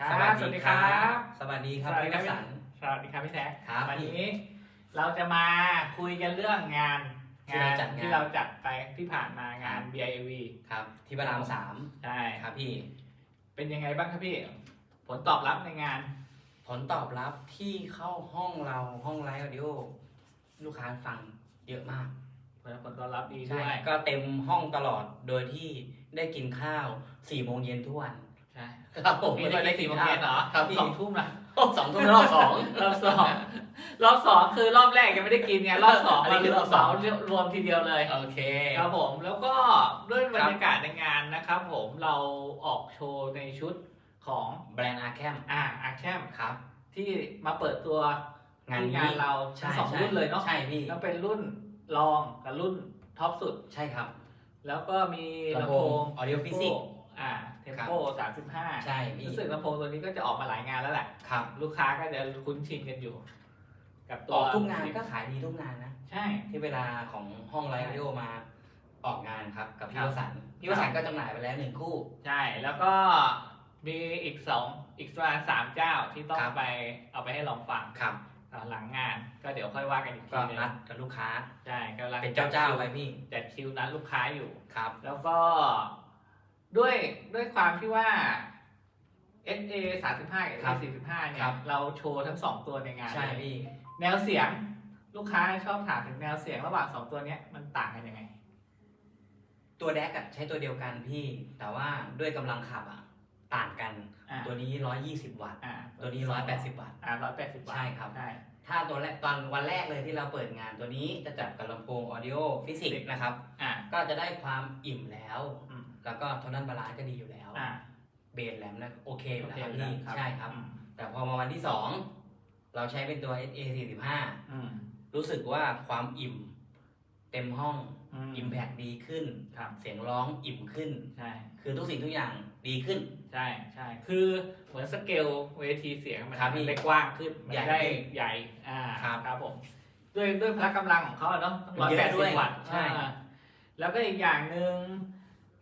ครับสวัสดีครับ สวัสดีครับสวัสดีพี่ครับวสันต์สวัสดีครับพี่แท็กครับวันนี้ เราจะมาคุยกันเรื่องงานที่เราจัดงานที่เราจัดไปที่ผ่านมางาน BIAV ครับ ที่พระรามสามใช่ครับพี่ เป็นยังไงบ้างครับพี่ ผลตอบรับในงาน ผลตอบรับที่เข้าห้องเราห้องไลฟ์ออดิโอลูกค้าฟังเยอะมากผลตอบรับดีใช่ด้วยก็เต็มห้องตลอดโดยที่ได้กินข้าวสี่โมงเย็นทุกวัน ใช่ครับผมพี่ได้สี่โมงเย็นเหรอครับพี่สองทุ่มนะสองทุ่มรอบสองรอบสองรอบสองคือรอบแรกยังไม่ได้กินไงรอบสองอันนี้คือรอบสองรวมทีเดียวเลยโอเคครับผมแล้วก็ด้วยบรรยากาศในงานนะครับผมเราออกโชว์ในชุดของแบรนด์อาร์แคมอ่าอาแคมครับ ที่มาเปิดตัวงานที่นี้งานเราใช่ทั้งสองใช่รุ่นเลยเนาะใช่พี่แล้วเป็นรุ่นรองกับรุ่นท็อปสุดใช่ครับ แล้วก็มีลำลำโพโพงง Audio Physics อ่า เทมครับโปสามสิบห้าใช่พี่รู้สึกลำโพงตัวนี้ก็จะออกมาหลายงานแล้วแหละครับ ลูกค้าก็จะคุ้นชินกันอยู่ กับตัอวอกทุกงานก็ขายดีทุกงานนะ ใช่ ที่เวลาของห้องไลฟ์วิดีโอมาออกงานครับ กับพี่ครับวสันต์พี่วสันต์ก็จำหน่ายไปแล้วหนึ่งคู่ ใช่ แล้วก็มีอีกสองอีกประมาณสามเจ้าที่ต้องครับไปเอาไปให้ลองฟังครับอ่าหลังงานก็เดี๋ยวค่อยว่ากันอีกก็ทีหนึงนัดกับลูกค้าใช่กำลังเป็นเจ้าเจ้าๆไปพี่จัดคิวนัดลูกค้าอยู่ครับ แล้วก็ ด้วยด้วยความที่ว่า SA 35กับครั SA บ45เนี่ครัยบ เราโชว์ทั้งสองตัวในงานใช่เลยพี่ แนวเสียงลูกค้าชอบถามถึงแนวเสียงระหว่างสองตัวเนี้ยมันต่างกันยังไง ตัวแดกอะใช้ตัวเดียวกันพี่ แต่ว่าด้วยกำลังขับอะต่างกัน อ่า ตัวนี้ 120 วัตต์ อ่าตัวนี้ 180 วัตต์ อ่าร้อยแปดสิบวัตต์ใช่ครับ ใช่ ถ้าตัวแรกตอนวันแรกเลยที่เราเปิดงานตัวนี้จะจับกับลำโพง Audio Physics นะครับ อ่า ก็จะได้ความอิ่มแล้ว อืม แล้วก็โทนัลบาลานซ์ก็ดีอยู่แล้ว อ่า เบสแหลมนะโอเคอยู่โอแล้วเคครับอยู่พี่แล้วครับ ใช่ครับ อืมแต่พอมาวันที่2เราใช้เป็นตัว SA 45อืมรู้สึกว่าความอิ่มเต็มห้องอืมอิมแพ t ดีขึ้น ครับ เสียงร้องอิ่มขึ้น ใช่ คือทุกสิ่งทุกอย่างดีขึ้น ใช่ใช่คือเหมือนสเกลเวทีเสียงมันครับพี่ได้กว้างขึ้นมันใหญ่ได้ขึ้นใหญ่อ่าครับครับผมด้วยด้วยพละกำลังของเขาอะเนาะต้องร้อยเยแปอะดด้สิวยบวัตต์ใช่ อ่าแล้วก็อีกอย่างหนึ่ง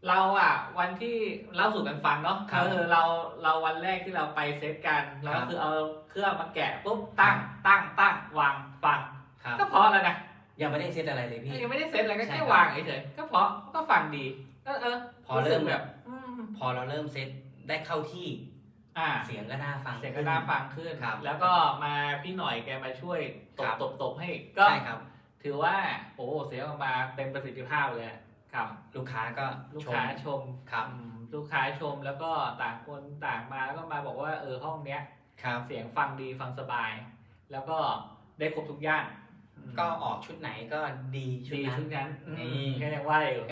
เราอะ วันที่เล่าสู่กันฟังเนาะครับก็คือเราเราวันแรกที่เราไปเซตกันเราครัก็บคือเอาเครื่องมาแกะปุ๊บตั้งตั้งตั้งวางฟัง ครับก็เพราะแล้วนะยังไม่ได้เซตอะไรเลยพี่ ยังไม่ได้เซตอะไรก็ใช่แค่ครับ วางเฉยๆก็เพราะก็ฟังดีก็เออพอเริ่มสึกแบบอืมพอเราเริ่มเซตได้เข้าที่อ่า เสียงก็น่าฟัง เสียงก็น่าฟังขึ้น ครับแล้วก็มาพี่หน่อยแกมาช่วยตครับบตบตบให้ก็ใช่ครับ ถือว่า โอ้เสียงออกมาเต็มประสิทธิภาพเลย ครับลูกค้าก็ลูกชมค้าชมครับอืมลูกค้าชมแล้วก็ต่างคนต่างมาแล้วก็มาบอกว่าเออห้องเนี้ย ครับ เสียงฟังดีฟังสบาย แล้วก็ได้ครบทุกอย่างอืมก็ออกชุดไหนก็ดีชุดดีนั้นทุกนั้นนี่อืมก็ยังว่าอยู่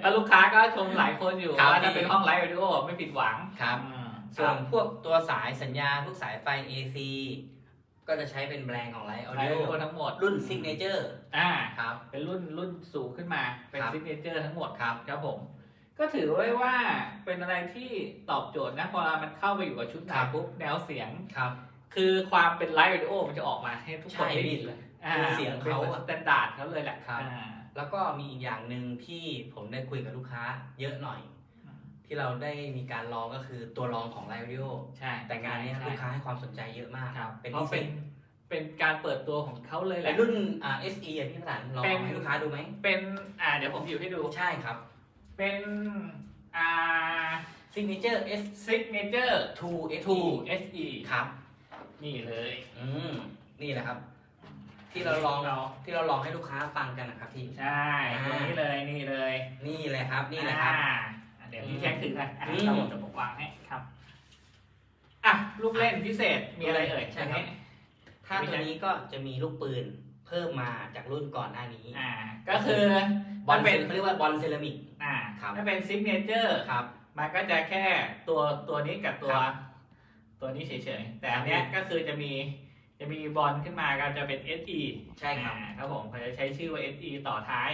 แล้วลูกค้าก็ชมหลายคนอยู่ครับ ว่าถ้าพี่เป็นห้องไลฟ์วิดีโอไม่ผิดหวังครับ อืมส่วนพวกตัวสายสัญญาณพวกสายไฟ AC ก็จะใช้เป็นแบรนด์ของไลท์ออไลดิฟ์วิดีโอโอทั้งหมดรุ่น Signature อ่า ครับ เป็นรุ่นรุ่นสูงขึ้นมาเป็นครับ ซิกเนเจอร์ทั้งหมดครับ ครับผม ก็ถือไว้ว่าเป็นอะไรที่ตอบโจทย์นะพอมันเข้าไปอยู่กับชุดไหนครับ ปุ๊บแนวเสียง ครับ คือความเป็นไลฟ์วิดีโอมันจะออกมาให้ทุกคนใช่ได้ยินเลยคือเสียงเขาเป็นอะสแตนดาร์ดเขาเลยแหละครับ อ่าแล้วก็มีอีกอย่างหนึ่งที่ผมได้คุยกับลูกค้าเยอะหน่อยอืม ที่เราได้มีการลองก็คือตัวลองของไลฟ์วิดีโอใช่แต่งานเนี้ยใช่ลูกค้าให้ความสนใจเยอะมากครับเป็นเพพิราะเศเป็นษเป็นการเปิดตัวของเขาเลยแหแต่ละรุ่นอ่า SE อะพี่ประสานลองเป็นเอาให้ลูกค้าดูไหมเป็นอ่าเดี๋ยวผมอยู่ให้ดู ใช่ครับเป็นอ่า Signature S signature 2 SE 2 SE ครับนี่เลยอืมนี่แหละครับ ที่เราลองเราที่เราลองให้ลูกค้าฟังกันนะครับพี่ ใช่ อ่าตรงนี้เลยนี่เลยนี่เลยครับนี่แหละครับ อ่าเดี๋ยวพี่แจ็คถือนะอะอืมครับผมจะบอกวางให้ครับอะลูกเล่นพิเศษมีอะไรเอ่ยใช่ครับอันนี้ถ้าตัวนี้ก็จะมีลูกปืนเพิ่มมาจากรุ่นก่อนหน้านี้ อ่า ก็คือบอมัลนเป็เป็นนเขาเรียกว่าบอลเซรามิก อ่าครับ ถ้าเป็นซิกเนเจอร์ครับ มันก็จะแค่ตัวตัวนี้กับตัวครับตัวนี้เฉยๆ แต่อันเนี้ยก็คือจะมีจะมีบอลขึ้นมาก็จะเป็น SE ใช่ครับอ่าครับผมเขาจะใช้ชื่อว่า SE ต่อท้าย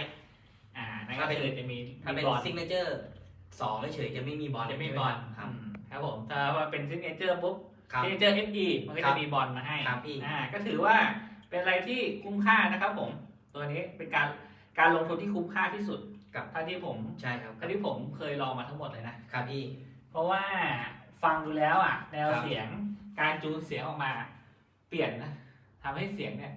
อ่านั่นก็ถ้าเป็นคือจะมีถ้ามีเป็นบอลซิกเนเจอร์ สองเฉยๆจะไม่มีบอลจะไม่มีบอลครับอืมครับผมถ้าว่าเป็นซิกเนเจอร์ปุ๊บครับซิกเนเจอร์ SE มันก็ครัจะบมีบอลมาให้ครับพี่อ่าก็ถือว่าเป็นอะไรที่คุ้มค่านะครับผม ตัวนี้เป็นการการลงทุนที่คุ้มค่าที่สุดกับเท่าที่ผมใช่ครับเท่าที่ผมเคยลองมาทั้งหมดเลยนะครับพี่ เพราะว่าฟังดูแล้วอะแนวครับเสียงการจูนเสียงออกมา เปลี่ยนนะทำให้เสียงเนี่ย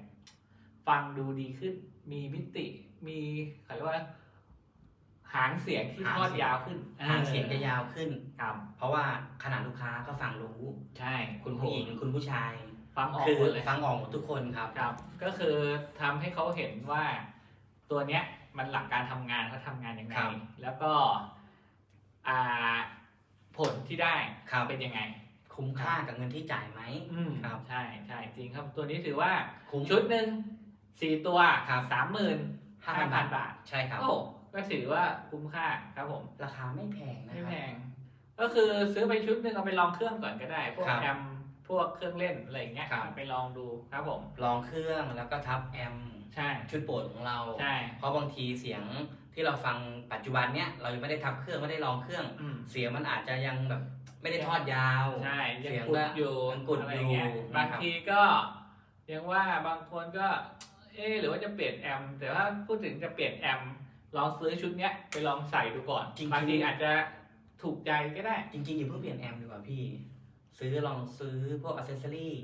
ฟังดูดีขึ้นมีมิติมีเขาเรียกว่า หางเสียงที่ทอดยาวขึ้นหางเสียงจะยาวขึ้นครับเพราะว่าขนาดลูกค้าก็ฟังรู้ใช่คุณผู้หญิงคุณผู้ชายฟังออกคือหมดเลยฟังออกหมดทุกคนครับครับ ก็คือทำให้เขาเห็นว่า ตัวเนี้ยมันหลักการทำงานเขาทำงานยังไงครับแล้วก็อ่าผลที่ได้ครับเป็นยังไง คุ้มค่ากับเงินที่จ่ายไหมอืมครับใช่ใช่จริงครับตัวนี้ถือว่าคุ้มชุดหนึ่งสี่ตัวครับสามหมื่นห้าพัน5,000บาท ใช่ครับโอ้ ก็ถือว่าคุ้มค่าครับผม ราคาไม่แพงนะไม่คแพรับง ก็คือซื้อไปชุดหนึ่งเอาไปลองเครื่องก่อนก็ได้ พวกครับแอมพวกเครื่องเล่นอะไรอย่างเงี้ยครับ ไปลองดูครับผม ลองเครื่องแล้วก็ทับแอมใช่ ชุดโปรดของเรา ใช่ เพราะบางทีเสียงที่เราฟังปัจจุบันเนี้ยเรายังไม่ได้ทับเครื่องไม่ได้ลองเครื่อง อืม เสียงมันอาจจะยังแบบไม่ได้ทอดยาว ใช่ยังเสียงกุดก็อยู่ยังกุดอะไรอยู่เงี้ยนะครับบางทีก็ยังว่าบางคนก็ เออหรือว่าจะเปลี่ยนแอมป์แต่ว่าพูดถึงจะเปลี่ยนแอมป์ ลองซื้อชุดเนี้ยไปลองใส่ดูก่อนจริงๆ บางทีอาจจะถูกใจก็ได้ จริงๆอย่าเพิ่งเปลี่ยนแอมดีกว่าพี่ ซื้อลองซื้อพวกอ c เซสซอรี่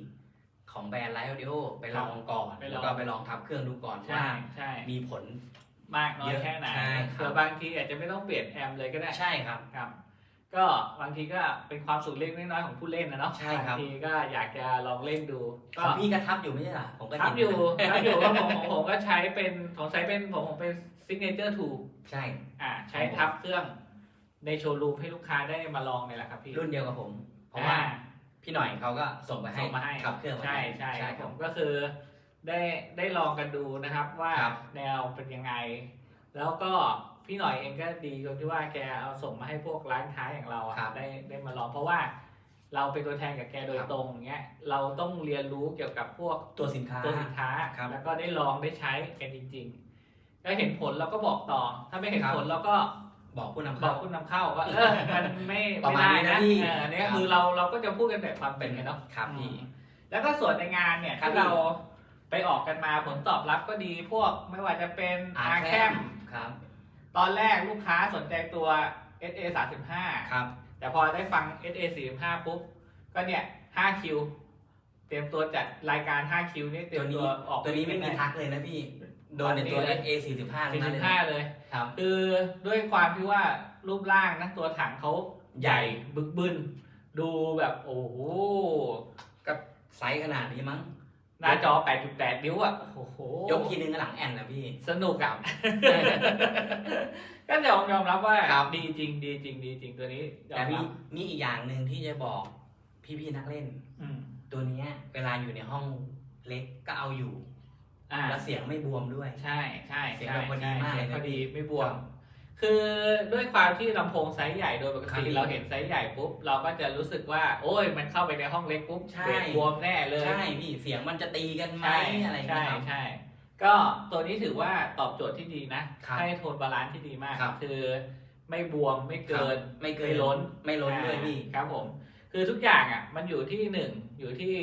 ของแบรนด์ไลท์ออดิโอไปลองก่อน ไปลอง แล้วก็ไปลองทับเครื่องดูก่อนใช่ว่าใช่มีผล มากน้อยเยอะแค่ไหนใช่ครับเผื่อบางทีอาจจะไม่ต้องเปลี่ยนแอมป์เลยก็ได้ ใช่ครับ ครับก็บางทีก็เป็นความสุขเล็กน้อยๆของผู้เล่นนะเนาะใช่ครับ บางทีก็อยากจะลองเล่นดูขก็องพี่ก็ทับอยู่ไม่ใช่เหรอผมก็ทับเห็นอยู่ ทับอยู่ว่าผมของผมก็ใช้เป็นของใช้เป็นผมผมเป็น ซิกเนเจอร์ทูใช่ อ่าใช้ทับเครื่องในโชว์รูมให้ลูกค้าได้มาลองเนี่ยแหละครับพี่รุ่นเดียวกับผม เพราะว่าอ่พี่หน่อยเขาก็ส่งไปให้ส่งมาให้ทับเครื่องมาใช่ใช่ใช่คครัรับบผมก็คือได้ได้ลองกันดูนะครับว่าครับแนวเป็นยังไง แล้วก็พี่หน่อยเองก็ดีตรงที่ว่าแกเอาส่งมาให้พวกร้านค้าอย่างเราอะครับได้ได้มาลองเพราะว่าเราเป็นตัวแทนกับแกโดยครับตรงอย่างเงี้ยเราต้องเรียนรู้เกี่ยวกับพวกตัวสินค้าตัวสินค้าครับแล้วก็ได้ลองได้ใช้กันจริง ๆ แล้วเห็นผลเราก็บอกต่อ ถ้าไม่เห็นครับผลเราก็บอกผู้นำบอเข้ากผู้นำเข้าว่าเออมันไม่ประไม่มาณได้นี้นะนะพี่เอออันนี้ครับ คือเราเราก็จะพูดกันแบบความเป็นกันเนาะ ครับพี่ แล้วก็ส่วนในงานเนี่ยครับที่เราไปออกกันมาผลตอบรับก็ดีพวกไม่ว่าจะเป็นอาอาแคแคมมครับ ตอนแรกลูกค้าสนใจตัว SA 35ครับ แต่พอได้ฟัง SA 45ปุ๊บ ก็เนี่ย5คิว เตรียมตัวจัดรายการ 5 คิวนี่เตรียมตัวออกตัวนี้ไม่มีทักเลยนะพี่ โดนในตัว A 4 5ทั้งนั้นเลยนะ45 เลย ครับ คือด้วยความที่ว่ารูปร่างนะตัวถังเขาใหญ่บึกบึน ดูแบบโอ้โหกับไซส์ขนาดนี้มั้ง หน้าจอ 8.8 นิ้วอะ โอ้โห ยกทีนึงก็หลังแอนนะพี่ สนุกอะ ก็ยอมยอมรับว่าครับ ดีจริงดีจริงดีจริงตัวนี้ยอแต่มมีรับมีอีกอย่างหนึ่งที่จะบอกพี่ๆนักเล่น อืมตัวเนี้ยเวลาอยู่ในห้องเล็กก็เอาอยู่ อ่า แล้วเสียงไม่บวมด้วย ใช่ใช่เสียงใช่เราพอดีใช่มากเลยนะพอดีไม่บวครัมบคือด้วยความที่ลำโพงไซส์ใหญ่โดยปกครับติพี่เราเห็นไซส์ใหญ่ปุ๊บเราก็จะรู้สึกว่า โอ้ยมันเข้าไปในห้องเล็กปุ๊บใช่เบสบวมแน่เลย ใช่พี่เสียงมันจะตีกันไหมใช่อะไรอย่างใช่เงี้ยครับ ใช่ก็ตัวนี้ถือว่าตอบโจทย์ที่ดีนะ ครับให้โทนบาลานซ์ที่ดีมากครับ คือไม่บวมไม่เกินไม่เกินไม่ล้นไม่ล้นด้วยพี่ อ่าครับผม คือทุกอย่างอะมันอยู่ที่หนึ่งอยู่ที่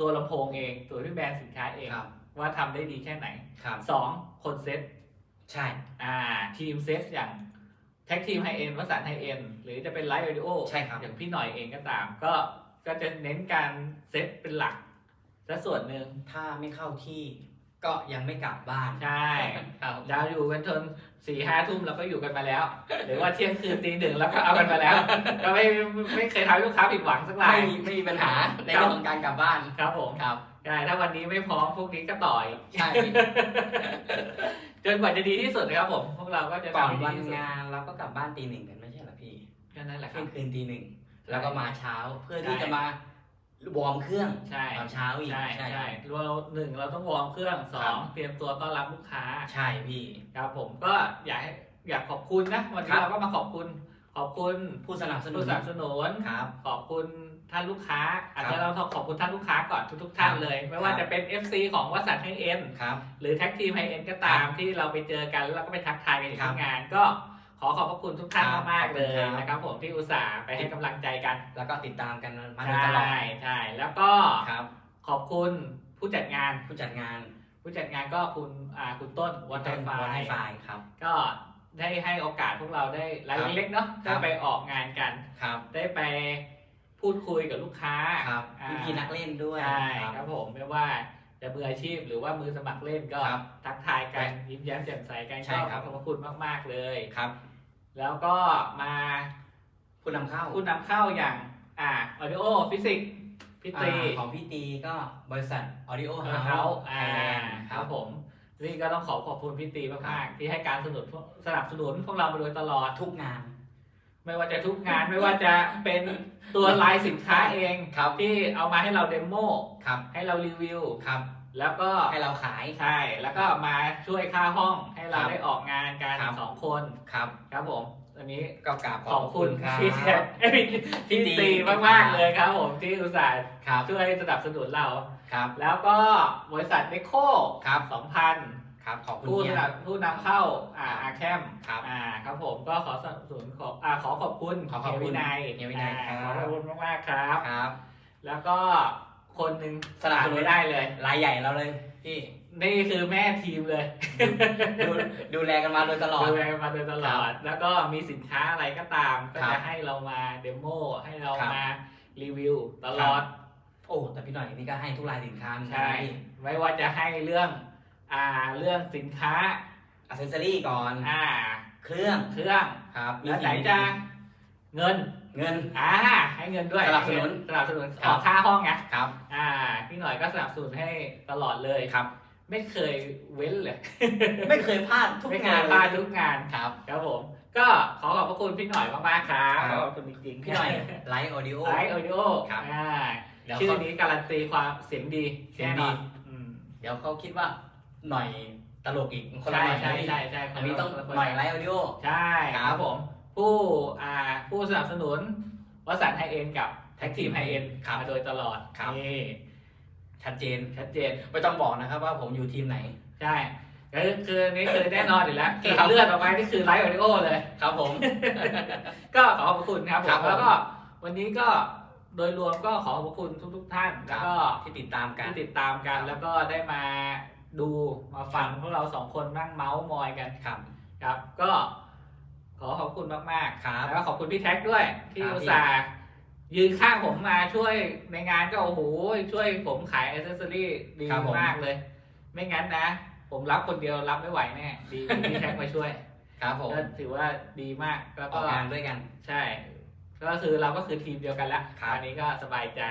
ตัวลำโพงเอง ตัวที่แบรนด์สินค้าเอง ครับ ว่าทำได้ดีแค่ไหนครับสองคนเซ็ตใช่อ่าทีมเซ็ตอย่างแท็กทีมไฮเอ็นวสันไฮเอ็นหรือจะเป็นไลฟ์วิดีโอใช่ครับอย่างพี่หน่อยเองก็ตาม ก็ก็จะเน้นการเซ็ตเป็นหลักซะส่วนหนึ่งถ้าไม่เข้าที่ก็ยังไม่กลับบ้าน ใช่ครับดาวอยู่กันจนสี่ห้าทุ่มเราก็อยู่กันมาแล้ว หรือว่าเที่ยงคืนตีหนึ่งแล้วก็เอากันมาแล้ว ก็ไม่ไม่เคยทำให้ลูกค้าผิดหวังสักรายไม่มีไม่มีปัญหาในเรื่องของการกลับบ้านครับผมครับ ใช่ถ้าวันนี้ไม่พร้อมพวกนี้ก็ต่อยใช่ จนกว่าจะดีที่สุดนะครับผม พวกเราก็จะก่อนทำให้วันดีที่สุดงานเราก็กลับบ้านตีหนึ่งกันไม่ใช่เหรอพี่ก็นั่นแหละคเที่รัยบ งคืนตีหนึ่งแล้วก็มาเช้าเพื่อใช่ที่จะมาวอร์มเครื่องใช่ตอนเช้าอีกใช่ใช่เราหนึ่งเราต้องวอร์มเครื่องสอครังบเตรียมตัวต้อนรับลูกค้า ใช่พี่ ครับผมก็อยากให้อยากขอบคุณนะวันนี้ครับ เราก็มาขอบคุณ ขอบคุณผู้สนับสนุผู้นสนับสนุน ครับ ขอบคุณ ท่านลูกค้าอาจครัจะบเราต้องขอบคุณท่านลูกค้าก่อนทุกๆท่านครับเลย ไม่ว่าครับจะเป็น FC ของวสันต์ไฮเอ็นครับหรือแท็กทีมไฮเอ็นก็ตามที่เราไปเจอกันแล้วก็ไปทักทายกันอยู่ครับที่งานก็ขอขอบพระคุณทุกท่านครับมากขอบๆคุเลณยครับนะครับผมที่อุตส่าห์ไปให้กำลังใจกัน แล้วก็ติดตามกันมาโดยใช่ตลอดใช่แล้วก็ครับขอบคุณผู้จัดงานผู้จัดงาน ผู้จัดงานก็คุณอ่าคุณต้นวันไทต้นไฟวันไฮไฟครับ ก็ได้ให้โอกาสพวกเราได้รายครับเล็กๆเนาะครัได้บไปออกงานกันครับได้ไป พพูดคุยกับลูกค้าครับอ่าพี่พี่ๆนักเล่นด้วย ใช่ครับครับผมไม่ว่าจะมืออาชีพหรือว่ามือสมัครเล่นก็ครับทักทายกันยิ้มแย้มแจ่มใสกันใช่ก็ครับขอบพระคุณมาก ๆเลย ครับ แล้วก็มาผู้นำเข้าผู้นำเข้าอย่างอ่า audio physics พี่ตรี อ่าของพี่ตีก็บริษัท Audio เออ House เขาไทอ่ายแลนด์ครับผม นี่ก็ต้องขอขอบคุณพี่ตีครัมากบๆที่ให้การสนับสนุนสนับสนุนพวกเรามาโดยตลอดทุกงาน ไม่ว่าจะทุกงานไม่ว่าจะเป็นตัวลายสินค้าเองครับที่เอามาให้เราเดโมครับให้เรารีวิวครับแล้วก็ให้เราขายใช่ แล้วก็มาช่วยค่าห้องให้เราครับได้ออกงานกันครับสองคนครับครับผมอันนี้ก็กราบขอบคุณครับพี่แท็บเอ้ยพี่พี่ตีตีมากๆเลยครับผมที่อุตส่าห์ครับช่วยสนับสนุนเราครับ แล้วก็บริษัทเดโคครับสองพัน ครับขอบคุณผู้สเฮีย นับผู้นำเข้าอ่าอาแคมครับอ่าครับผมก็ขอสนับสนุนขออ่าขอขอบคุณขอขอบคุณเฮียวินัยเฮียวินัยอ่าครับ ขอขอบคุณมากๆครับ ครับ แล้วก็คนหนึ่งสนับสนุน ขาไม่ได้เลย รายใหญ่เราเลยพี่ นี่คือแม่ทีมเลย ดูดูแลกันมาโดยตลอด ดูแลมาโดยตลอด แล้วก็มีสินค้าอะไรก็ตาม ก็ครับจะให้เรามาเดโมให้เราครับ มารีวิวตลอด โอ้แต่พี่หน่อยนี่ก็ให้ทุกรายสินค้าเหมือนกันใช่ นะพี่ ไม่ว่าจะให้เรื่อง อ่าเรื่องสินค้าอัเซสซอรี่ก่อน อ่า เครื่องเครื่องครับมีแล้วไหนสิ่งจะดีเงินเงิน อ่าให้เงินด้วยสนับสนุนสนับสนุนครับออกค่าห้องไงครับอ่าพี่หน่อยก็สนับสนุนให้ตลอดเลยครับ ไม่เคยเว้นเลยไม่เคยพลาดทุกไม่เคงายนพลาดทุกงานครับ ครับผม ก็ขอขอบพระคุณพี่หน่อยมากๆครับครับ ขอบคุณจริงๆพี่หน่อยไลฟ์ออดิโอ ไลฟ์ออดิโอครับ อ่าเดี๋ยวชื่อเขา นี้การันตีความเสียงดีเสียงแน่นดีอนอืม เดี๋ยวเขาคิดว่า หน่อยตลกอีกคนละใช่หน่อยใช่นะพี่ใช่ใช่อันนี้ต้องคละหน่อยไลฟ์ออดิโอ ใช่คครัรับบผม ผู้อ่าผู้สนับสนุนวสันไฮเอ็นกับแท็กทีมไฮเอ็นครับมาโดยตลอดครับ นี่ชัดเจนชัดเจนไม่ต้องบอกนะครับว่าผมอยู่ทีมไหน ใช่ก็คือคือนี่คือแน่นอนอยู่แล้วเกรดครับเลือดออกมานี่คือไลฟ์ออดิโอเลย ครับผม ก็ขอขอบคุณครับผครัมบผม แล้วก็วันนี้ก็โดยรวมก็ขอขอบคุณทุก ๆ ท่าน แล้วก็ที่ติดตามกัน ที่ติดตามกันครับแล้วก็ได้มา ดูมาฟังพวกเราสองคนนั่งเมาส์มอยกันครับ ครับ ก็ขอขอบคุณมากครับๆแล้วก็ขอบคุณพี่แท็กด้วย ที่ครับอุตส่าห์ยืนข้างผมมาช่วยในงานก็โอ้โหช่วยผมขายอ c เซสซอรี่ดีครับผม มากเลย ไม่งั้นนะ ผมรับคนเดียวรับไม่ไหวแน่ดีมีพี่แท็กมาช่วยครับผมก็ถือว่าดีมากแล้วอก็ อกงานด้วยกัน ใช่ ก็คือเราก็คือทีมเดียวกันละครับ อันนี้ก็สบายใจ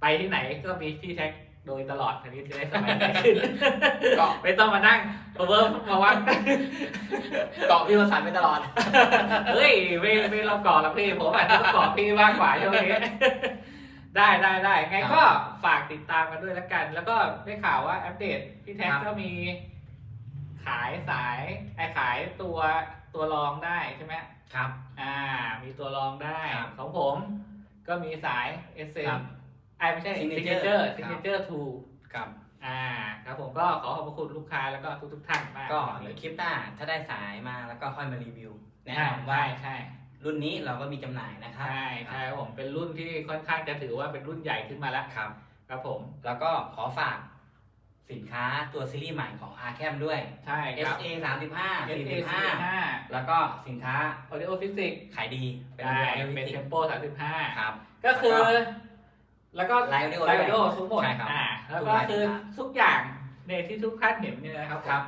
ไปที่ไหนก็มีพี่แท็ก โดยตลอดอันนี้จะได้สบายใจขึ้นก็ไม่ต้องมานั่งเวิร์มาวังเกาะพี่วสันต์ไปตลอด เฮ้ยไม่ไม่เราก่อหรอกพี่ผมอาจจะต้องก่อพี่มากกว่าช่วงนี้ได้ได้ได้ไงครับก็ฝากติดตามกันด้วยละกัน แล้วก็ได้ข่าวว่าอัปเดตพี่แท็กครับก็มี ขายสายไอขายตัวตัวรองได้ใช่ไหมครับ อ่า มีตัวรองได้ครับของผม ก็มีสาย S ครั M บไอไม่ใช่ Signature Signature ครับ Signature 2ครับ อ่าครับผมก็ขอขอบพระคุณลูกค้าแล้วก็ทุกทุกๆท่านมากก็วันเดี๋ยนี้วคลิปหน้าถ้าได้สายมาแล้วก็ค่อยมารีวิว แนะใช่นำว่าใช่ใช่ รุ่นนี้เราก็มีจำหน่ายนะครับใช่ใช่ครับผมเป็นรุ่นที่ค่อนข้างจะถือว่าเป็นรุ่นใหญ่ขึ้นมาแล้วครับ ครับผม แล้วก็ขอฝากสินค้าตัวซีรีส์ใหม่ของ r c a m ด้วย ใช่ครับ SA 35 SA 45 45แล้วก็สินค้า Audio Physics ขายดีเป็นได้ Audio เป็น Physics Tempo 35 ครับ ก็คือ แล้วก็ไลฟ์ Audio ไลฟ์ด้วย Audio ทั้งหมดใช่ครับอ่าแล้วทุกก็รายคือสินค้าทุกอย่างในที่ทุกท่านเห็นเนี่ยนะครับผมครับ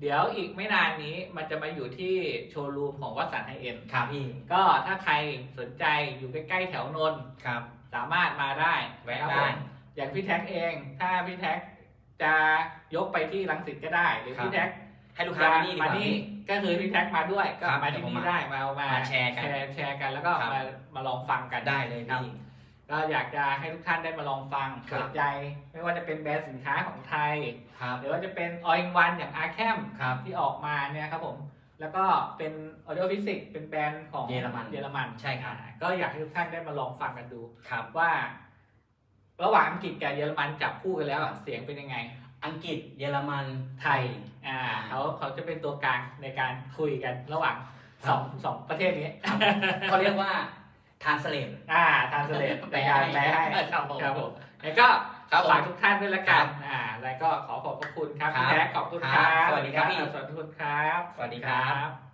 เดี๋ยวอีกไม่นานนี้มันจะมาอยู่ที่โชว์รูมของวัดสันไฮเอ็นครับพี่ก็ถ้าใครสนใจอยู่ใกล้ๆแถวนนท์ครับ สามารถมาได้แวะครับได้ผมอย่างพี่แท็กเอง ถ้าพี่แท็กจะยกไปที่รังสิตก็ได้หรือครับพี่แท็กให้ลูกค้ามานี่ดีกมาว่านี่พี่ก็คือพี่แท็กมาด้วยก็ครับมาที่เดี๋ยวผมนี่มาได้มาเอามามาแชร์กันแชร์แชร์กันแล้วก็ครับมามาลองฟังกันได้เลยครับพี่ ก็อยากจะให้ทุกท่านได้มาลองฟังครับเปิดใจ ไม่ว่าจะเป็นแบรนด์สินค้าของไทย ครับ หรือว่าจะเป็นออยวันอย่างอาร์แคมครับที่ออกมาเนี่ยครับผม แล้วก็เป็น Audio Physics เป็นแบรนด์ของเยอรมันเยอรมันใช่ครับ อ่าก็อยากให้ทุกท่านได้มาลองฟังกันดู ครับ ว่า ระหว่างอังกฤษกับเยอรมันจับคู่กันแล้วอะเสียงเป็นยังไง อังกฤษเยอรมัน ไทย อ่าเขาเขาจะเป็นตัวกลางในการคุยกันระหว่างสองสองประเทศนี้ เขาเรียกว่า ทานสเลตอ่าทานสเลตในการแปลให้ครับผมครับผมแล้วก็ครับผมฝากทุกท่านด้วยละกันครับอ่าแล้วก็ขอขอบพระคุณครับครับพี่แท็กขอบคุณคครัรับบสวัสดีครับพี่สวัสดีครับ สวัสดีครับครับ